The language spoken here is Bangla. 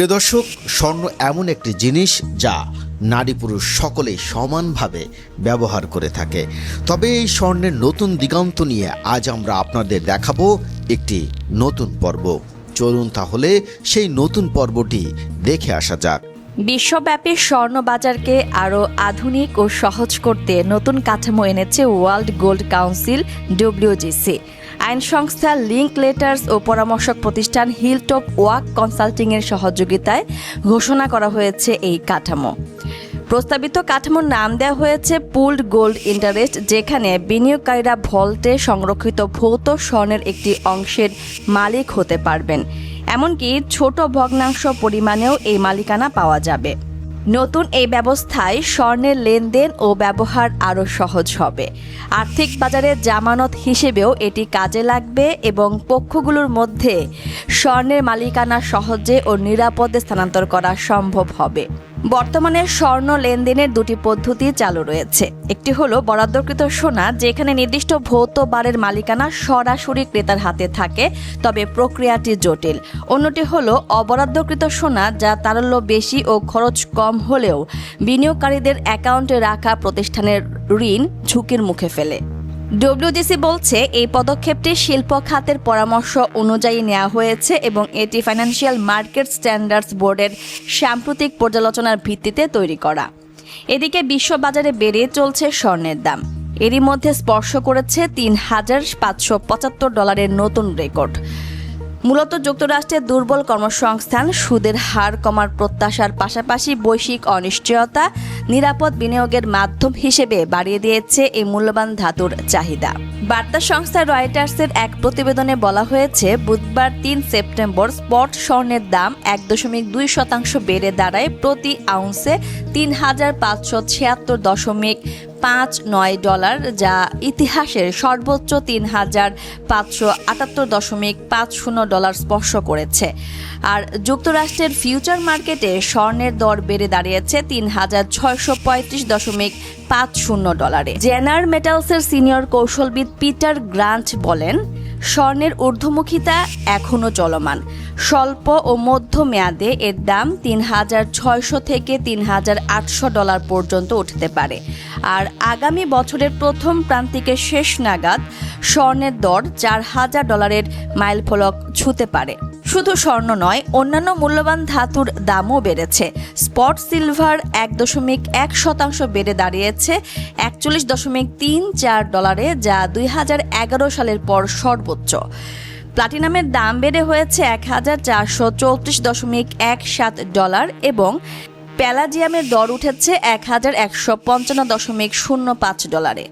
প্রিয় দর্শক, স্বর্ণ এমন একটি জিনিস যা নারী পুরুষ সকলেই সমানভাবে ব্যবহার করে থাকে। তবে এই স্বর্ণের নতুন দিগন্ত নিয়ে আজ আমরা আপনাদের দেখাবো একটি নতুন পর্ব। চলুন তাহলে সেই নতুন পর্বটি দেখে আসা যাক। বিশ্বব্যাপী স্বর্ণ বাজারকে আরও আধুনিক ও সহজ করতে নতুন কাঠামো এনেছে ওয়ার্ল্ড গোল্ড কাউন্সিল, ডব্লিউজিসি। আইন সংস্থা লিঙ্ক লেটার্স ও পরামর্শক প্রতিষ্ঠান হিলটপ ওয়াক কনসাল্টিংয়ের সহযোগিতায় ঘোষণা করা হয়েছে এই কাঠামো। প্রস্তাবিত কাঠামোর নাম দেওয়া হয়েছে পুলড গোল্ড ইন্টারেস্ট, যেখানে বিনিয়োগকারীরা ভল্টে সংরক্ষিত ভৌত স্বর্ণের একটি অংশের মালিক হতে পারবেন। এমনকি ছোট ভগ্নাংশ পরিমাণেও এই মালিকানা পাওয়া যাবে। নতুন এই ব্যবস্থায় স্বর্ণের লেনদেন ও ব্যবহার আরও সহজ হবে। আর্থিক বাজারে জামানত হিসেবেও এটি কাজে লাগবে এবং পক্ষগুলোর মধ্যে স্বর্ণের মালিকানা সহজে ও নিরাপদে স্থানান্তর করা সম্ভব হবে। বর্তমানে স্বর্ণ লেনদেনের দুটি পদ্ধতি চালু রয়েছে। একটি হলো বরাদ্দকৃত সোনা, যেখানে নির্দিষ্ট ভৌত বারের মালিকানা সরাসরি ক্রেতার হাতে থাকে, তবে প্রক্রিয়াটি জটিল। অন্যটি হলো অবরাদ্দকৃত সোনা, যা তারল্য বেশি ও খরচ কম হলেও বিনিয়োগকারীদের অ্যাকাউন্টে রাখা প্রতিষ্ঠানের ঋণ ঝুঁকির মুখে ফেলে। ডব্লিউডিসি বলছে, এই পদক্ষেপটি শিল্প খাতের পরামর্শ অনুযায়ী নেওয়া হয়েছে এবং এটি ফাইন্যান্সিয়াল মার্কেট স্ট্যান্ডার্ডস বোর্ডের সাম্প্রতিক পর্যালোচনার ভিত্তিতে তৈরি করা। এদিকে বিশ্ববাজারে বেড়ে চলছে স্বর্ণের দাম। এরই মধ্যে স্পর্শ করেছে তিন হাজার পাঁচশো পঁচাত্তর ডলারের নতুন রেকর্ড। মূলত যুক্তরাষ্ট্রের দুর্বল কর্মসংস্থান, সুদের হার কমার প্রত্যাশার পাশাপাশি বৈশ্বিক অনিশ্চয়তা, নিরাপদ বিনিয়োগের মাধ্যম হিসেবে বাড়িয়ে দিয়েছে এই মূল্যবান ধাতুর চাহিদা। বার্তা সংস্থা রয়টার্সের এক প্রতিবেদনে বলা হয়েছে, বুধবার তিন সেপ্টেম্বর স্পট স্বর্ণের দাম এক দশমিক দুই শতাংশ বেড়ে দাঁড়ায় প্রতি আউন্সে তিন হাজার পাঁচশো ছিয়াত্তর দশমিক পাঁচ নয় ডলার, যা ইতিহাসের সর্বোচ্চ তিন হাজার পাঁচশো আটাত্তর দশমিক পাঁচ শূন্য ডলার স্পর্শ করেছে। আর যুক্তরাষ্ট্রের ফিউচার মার্কেটে স্বর্ণের দর বেড়ে দাঁড়িয়েছে তিন হাজার ছয়শো পঁয়ত্রিশ দশমিক পাঁচ শূন্য ডলারে। জেনার মেটালসের সিনিয়র কৌশলবিদ পিটার গ্রান্ট বলেন স্বর্ণের ঊর্ধ্বমুখিতা এখনও চলমান। স্বল্প ও মধ্য মেয়াদে এর দাম তিন হাজার ছয়শো থেকে তিন হাজার আটশো ডলার পর্যন্ত উঠতে পারে। আর আগামী বছরের প্রথম প্রান্তিকের শেষ নাগাদ স্বর্ণের দর চার হাজার ডলারের মাইলফলক ছুঁতে পারে। শুধু স্বর্ণ নয়, অন্যান্য মূল্যবান ধাতুর দামও বেড়েছে। স্পট সিলভার এক দশমিক এক শতাংশ বেড়ে দাঁড়িয়েছে একচল্লিশ দশমিক তিন চার ডলারে, যা দুই হাজার এগারো সালের পর সর্বোচ্চ। প্লাটিনামের দাম বেড়ে হয়েছে এক হাজার চারশো চৌত্রিশ দশমিক এক সাত ডলার এবং প্যালাজিয়ামের দর উঠেছে এক হাজার একশো পঞ্চান্ন দশমিক শূন্য পাঁচ ডলারে।